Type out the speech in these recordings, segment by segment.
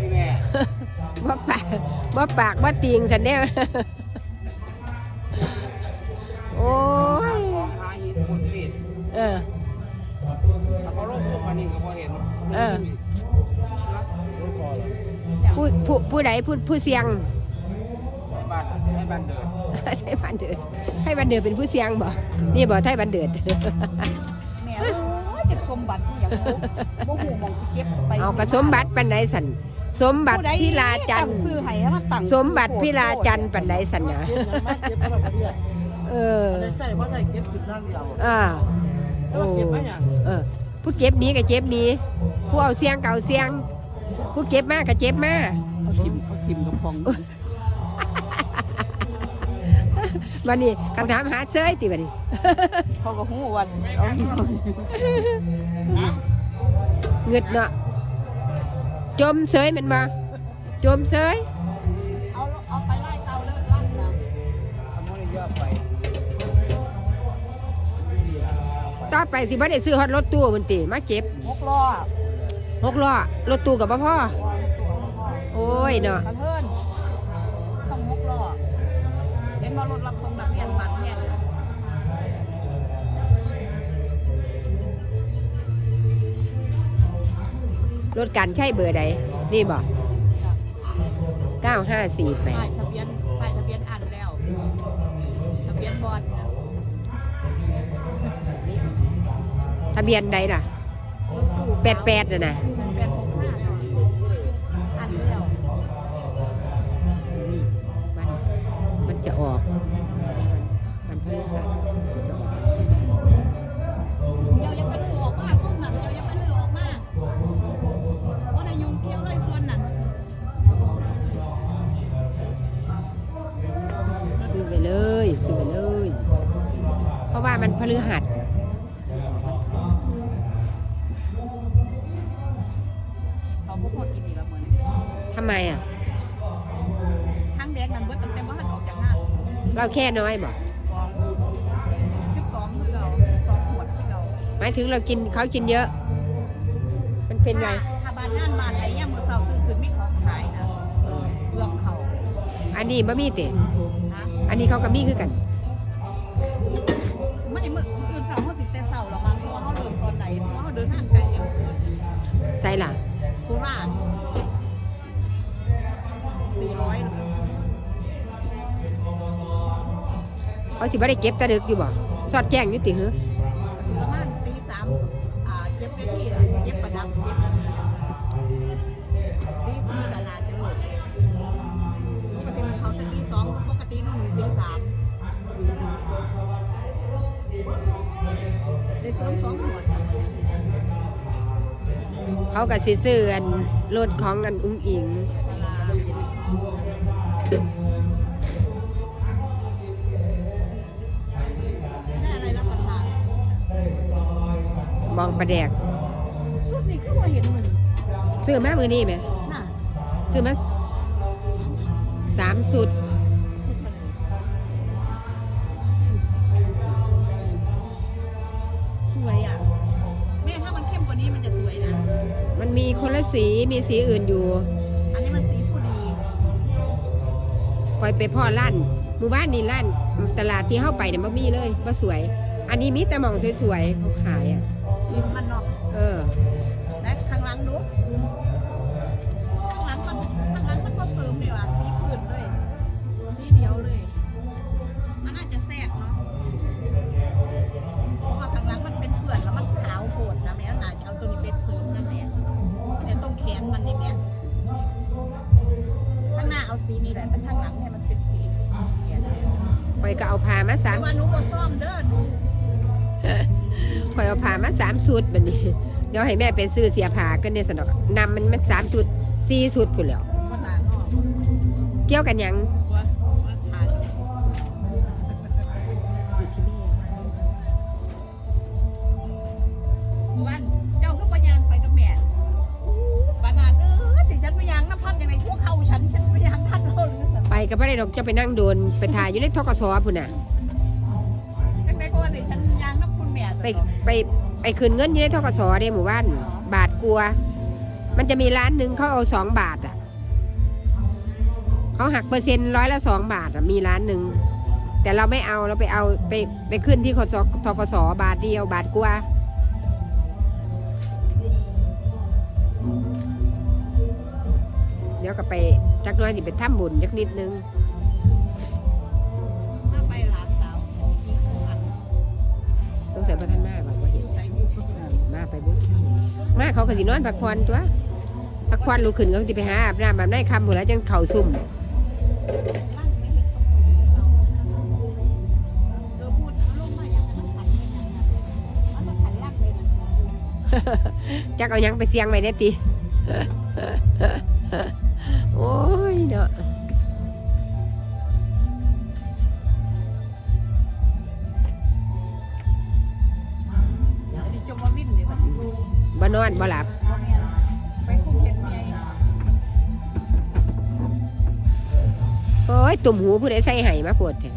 นี่แม่ว่าปากว่าปากว่าติงสันเด้อโอ้ยของหาหินคนผิดเออถ้าเขาลงรูปมานี่ก็พอเห็น เออรู้พอแล้วผู้ผู้ผู้ใดผู้ผู้เสียงบ้านให้บ้านเดินให้บันเดิดให้บันเดิดเป็นผู้เสียงบ่นี่บ่ไทยบันเดิดแม่โอ้ยเก็บ สมบัติที่อย่างรู้บ่หูมองสิเก็บไปเอากระสมบัติปันใดสันสมบัติผู้ใดพิลาจันทตั้ร์งซื้อให้ให้มันตั้งสมบัติพิลาจันทร์ปันใดสันนะเก็บยังมาเก็บเพราะเราเรียกเอออันนั้นใส่เพราะได้เก็บจุดนั่งเดียวอ่าแล้วเก็บมาอย่างเออผู้เจ็บหนี้ก็เจ็บหนี้ ผู้เอาเสียงเก่าเสียง ผู้เจ็บมากก็เจ็บมากเอาทิมเอาทิมกระพอง วันนี้คำถามหาเซยติบัดนี้เขาก็หูวันเอาเงึดเนาะจมเสยแมันบ่จมเสยเอาเอาไปไล่เตาเลิกลั่นนะทำให้เยอะไปต่อไปสิบ่ได้ซื้อฮอดรถตู้มันติมาเก็บหกล้อหกล้อรถตู้กับบ่พ่อวางตัวพ่อโอ้ยเนาะกระเทินต้องหกล้อเห็นว่ารถรับ รถกันใช่เบอร์ใดนี่บ่954ป้ายทะเบียนป้ายทะเบียนอันแล้ว ทะเบียนบอลนะ8ทะเบียนใดล่ะรถตู้88น่ะนะแปดหกห้าเนาะอันแล้วนี่มันมันจะออก มันพฤหัสจะออก พราะว่ามันพฤหัสเขาพวกพอกินอีกแล้วเหมือนทำไมอะ ทั้งแดกนั้นเบิดตั้งแต่ว่าหันออกจากห้างเราแค่น้อยบ่สิบสองคือเราสิบสองขวดที่เราหมายถึงเรากินเขากินเยอะ มันเป็นไร ถ้าบ้านงานบ้านไหนเนี่ยามมือเสาร์ตื่นขึ้นมีของขายนะเปลืองเขาอันนี้บะมีเตะฮะอันนี้เขาก็มีคือกัน ไม่มืออื่นเสาร์เขาสิแต่เสาร์ละมั้งเพราะว่าเขาเดินตอนไหนเพราะว่าเขาเดินทางไกลอย่างใส่ล่ะโคราชสี่ร้อยเขาสิบ่ได้เก็บแตะดึกอยู่บ่สอดแจ้งอยู่ติหือประมาณตีสามอ่าเย็บไปที่ละเย็บประดับเย็บตีที่ตลาดจะหมดปกติมันเขาจะตีสองปกตินู่นตีสาม เสริมสองหมวดเขาก็สิซื้ออันรถของอันอุ้งอิงเวลาได้อะไรรับประทานบองประแดกสุดนี่คือว่าเห็นมันซื้อมามือนี้ไหมน่ะซื้อมาสามสุด แม่ถ้ามันเข้มกว่านี้มันจะสวยนะ มันมีคนละสีมีสีอื่นอยู่ อันนี้มันสีผู้ดีคอยไปพ่อร้านหมู่บ้านนี่ร้านตลาดที่เข้าไปเนี่ยบ่มีเลยว่าสวย อันนี้มีแต่หมองสวยๆเขาขายอะลิ้นมันเนาะเออ และข้างหลังดู ตรงแขนมันนี่แม่ข้างหน้าเอาสีนี่แหละแต่ข้างหลังให้มันเป็นสีแขนคอยก็เอาผ้ามาสาแต่มว่าหนูก็ซ่อมเด้อหนูคอยเอาผ้ามาสามสุดบัดนี้ เดี๋ยวให้แม่ไปซื้อเสียผ้ากันเนี่ยสนอกนำมันมันสามสุดสี่สุดพุ่นแล้ว ก็นางเนาะเกี่ยวกันหยังว่าว่าทานอยู่ที่แม่วัน ก็ไม่ได้ดอกจะไปนั่งโดนไปถ่ายอยู่ในทกศพุ่นน่ะตั้งแต่ก่อนนี่ฉันยางน้ำคุณแม่ไปไปไอ้คืนเงินอยู่ในทกสเด้หมู่บ้านบาทกลัว มันจะมีร้านหนึ่งเขาเอาสองบาทอะเขาหักเปอร์เซ็นต์ร้อยละสองบาทอะมีร้านหนึ่งแต่เราไม่เอาเราไปเอาไปไปขึ้นที่คสทกสบาทเดียวบาทกลัวา ดี๋ยวก็ไปจักหน้อยสิไปทำบุญจักนิดนึงถ้าไปหลานสาวอีกอันสงสัยพระท่านมากว่าบ่เห็นใส่บุกมาไปบุญมาเขาก็สินอนพักผ่อนตัวพักผ่อนลุกขึ้นก็สิไปหาอาบน้ำแบบได้คำหมดแล้วจังเข่าซุ่มร่างไม่เห็นต้องเราเออพูดลงมาอย่างนั้นขันเป็นอย่างนั้นมันต้องขันล่างเลยนะจักเอาหยังไปเสียงไว้ได้ติ โอ้ยเนาะอันนี้จงมานบ่นอนบ่หลับโอ้ยตุ่มหูผู้ใดใส่ไห้มาปวดแท้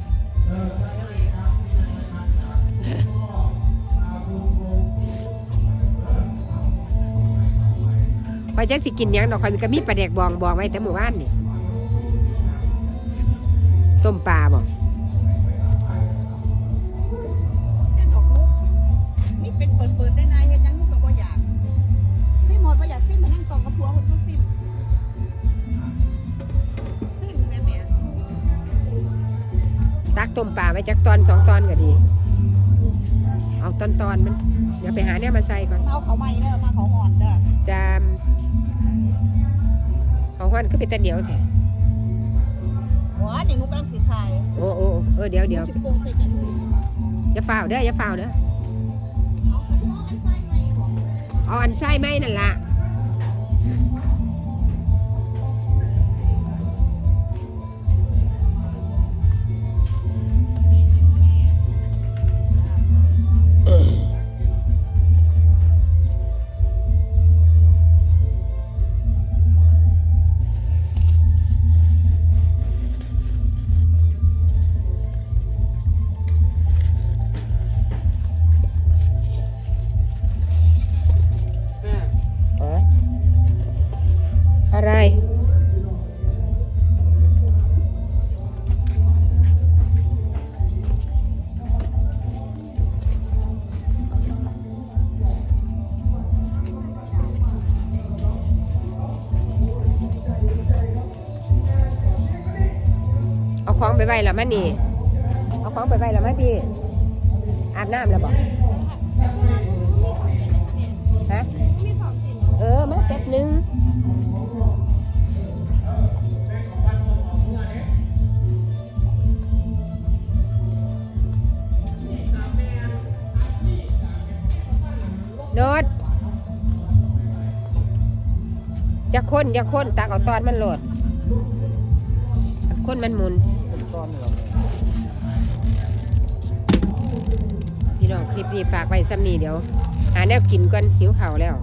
คอยจักสิกินหยังดอกคอยมีกระมีปลาแดกบองบองไว้แต่หมู่บ้านนี่ต้มปลาบ่เต้นออกลูกนี่เป็นเปิดเปิดได้นายเฮ็ดยังลูกก็บ่อยากซิมหมดบ่อยากซิมมานั่งกองกับผัวคนทุกซิมซิมแม่แม่ตักต้มปลาไว้จักตอนสองตอนก็ดี เอาตอนตอนๆมัน เดี๋ยวไปหาเนี่ยมาใส่ก่อนมาเอาเขาใหม่เด้อมาเขาอ่อนเด้อจาม ของฮ้อนก็เป็นตะเหนียวแท้หัวนี่หนูกำลังสิใส่โอ้โอ้เออเดี๋ยวเดี๋ยวสิโกงใส่กันเลยอย่าฝ่าวเด้ออย่าฝ่าวเด้อเอากระเพาะอันไฟใหม่บ่เอาอันไส้ไหมนั่นล่ะ ไปไว้แล้วมันนี่เอาของไปไว้แล้วมั้ยพี่ อาบน้ำแล้วบอกฮะเออ มาแป๊บนึงโนดอย่าค้นอย่าค้นตักเอาตอนมันโหลดค้นมันหมุน ก้อนเหรอพี่น้องคลิปนี้ฝากไว้ซ้ำนี้เดี๋ยว หาแนวกินก่อนหิวเข่าวแล้ว